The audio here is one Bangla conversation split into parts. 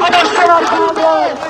Hadi hoşçakalın.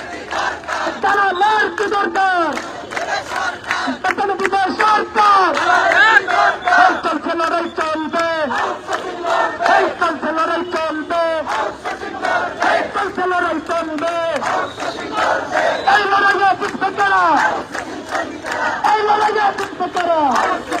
Expulsalar el conde. Expulsalar el conde. El Maraña se espera. El Maraña se espera.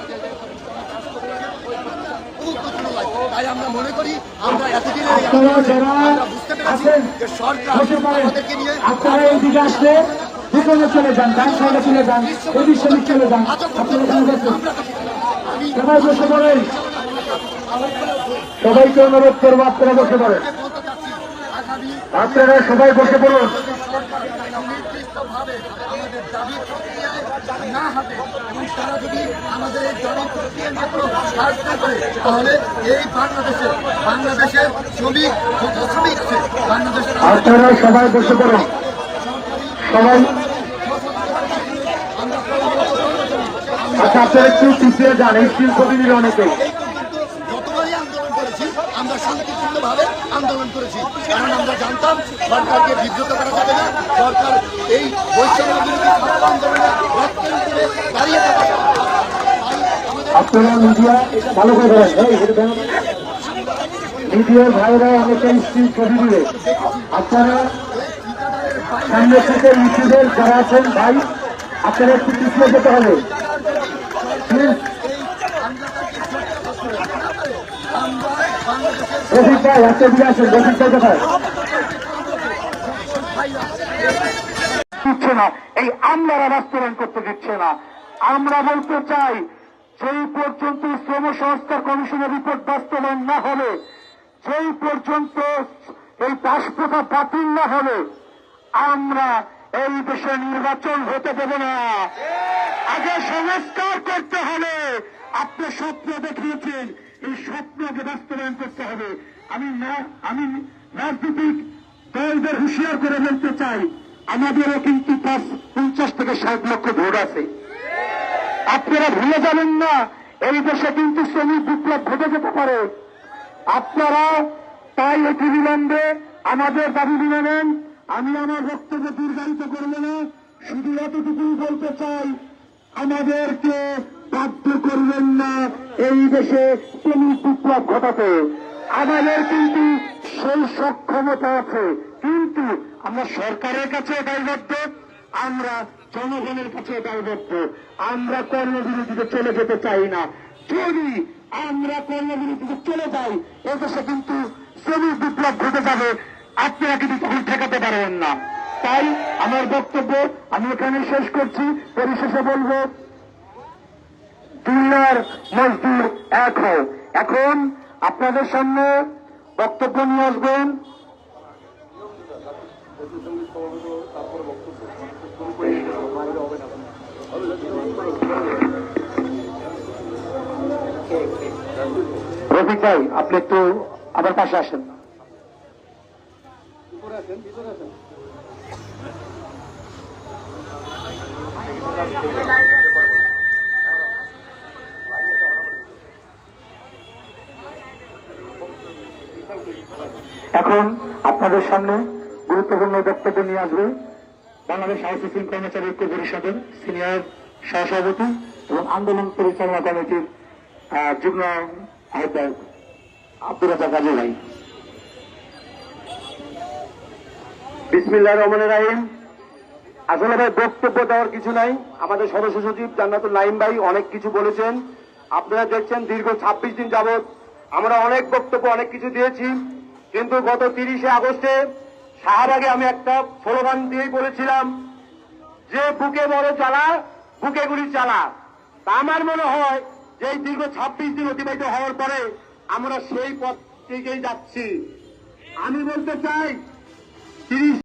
তাই আমরা মনে করি আমরা এতদিনের আমরা বুঝতে পেরেছি যে সরকার আমাদেরকে নিয়ে আপনারা আসলে চলে যান ডান সাইডে চলে যান এদিক সেদিক চলে যান সবাই বসে পড়েন। সবাইকে অনুরোধ করব আপনারা বসে পড়েন। আপনারা সবাই বসে পড়ুন। আপনারা সবাই বসে পড়ুন। সবাই আচ্ছা আপনারা একটু পিছিয়ে যান, এই কপি অনেকে এই পর্যন্ত যতবারই আন্দোলন করেছি আমরা শান্তিপূর্ণভাবে আন্দোলন করেছি। কারণ আমরা জানতাম, সরকারকে বিব্রত করা যাবে না। সরকার এই বৈষম্য আন্দোলনে দাঁড়িয়ে আপনারা মিডিয়া ভাইরা আপনারা রফিক একটা দিকে আসেন রফিক ভাই দিচ্ছে না, এই আমলারা বাস্তবায়ন করতে দিচ্ছে না। আমরা বলতে চাই, যেই পর্যন্ত শ্রম সংস্কার কমিশনের রিপোর্ট বাস্তবায়ন না হবে, যেই পর্যন্ত এই পাশ প্রথা বাতিল না হবে, আমরা এই দেশে নির্বাচন হতে দেব না। আগে সংস্কার করতে হবে। আপনি স্বপ্ন দেখিয়েছেন, এই স্বপ্নকে বাস্তবায়ন করতে হবে। আমি আমি রাজনৈতিক দলদের হুঁশিয়ার করে বলতে চাই, আমাদেরও কিন্তু পাঁচ, পঞ্চাশ থেকে ষাট লক্ষ ভোট আছে। আপনারা ভুলে যাবেন না, এই দেশে কিন্তু শ্রমিক বিপ্লব ঘটে যেতে পারে। আপনারা তাই অতি বিলম্বে আমাদের দাবি মেনে আমি আমার বক্তব্য দীর্ঘায়িত করব না, শুধু এতটুকুই বলতে চাই আমাদেরকে বাধ্য করবেন না এই দেশে শ্রমিক বিপ্লব ঘটাতে। আমাদের কিন্তু সেই সক্ষমতা আছে। কিন্তু আমরা সরকারের কাছে দায়বদ্ধ আমরা জনগণের কাছে দায়বদ্ধ আমরা কর্মবিরতিতে চলে যেতে চাই না। যদি আমরা কর্মবিরতিতে চলে যাই এদেশে কিন্তু শ্রমিক বিপ্লব ঘটে যাবে। আপনারা কিন্তু তখন ঠেকাতে পারবেন না? তাই আমার বক্তব্য আমি এখানে শেষ করছি। পরিশেষে বলব, দুনিয়ার মজদুর এক হও। এখন আপনাদের সামনে বক্তব্য নিয়ে আসবেন। রফিক ভাই, আপনি একটু আমার পাশে আসেন। এখন আপনাদের সামনে গুরুত্বপূর্ণ বক্তব্য নিয়ে আসবে বাংলাদেশ হাউস সিভিল কর্মচারী ঐক্য পরিষদের সিনিয়র সহসভাপতি এবং আন্দোলন পরিচালনা কমিটির যুগ্ম আহ্বায়ক আব্দুল রাজা কাজী ভাই। বিসমিল্লাহ রহমান রাহিম। আসলে ভাই, বক্তব্য দেওয়ার কিছু নাই। আমাদের সদস্য সচিব জান্নাতুল নাইম ভাই অনেক কিছু বলেছেন। আপনারা দেখছেন দীর্ঘ ছাব্বিশ দিন যাবৎ আমরা অনেক বক্তব্য, অনেক কিছু দিয়েছি। কিন্তু গত তিরিশে আগস্টে শাহবাগে আমি একটা স্লোগান দিয়েই বলেছিলাম যে, বুকে বড় চালা বুকে গুলি চালা। তা আমার মনে হয় যে এই দীর্ঘ ছাব্বিশ দিন অতিবাহিত হওয়ার পরে আমরা সেই পথ থেকেই যাচ্ছি। আমি বলতে চাই, তিরিশ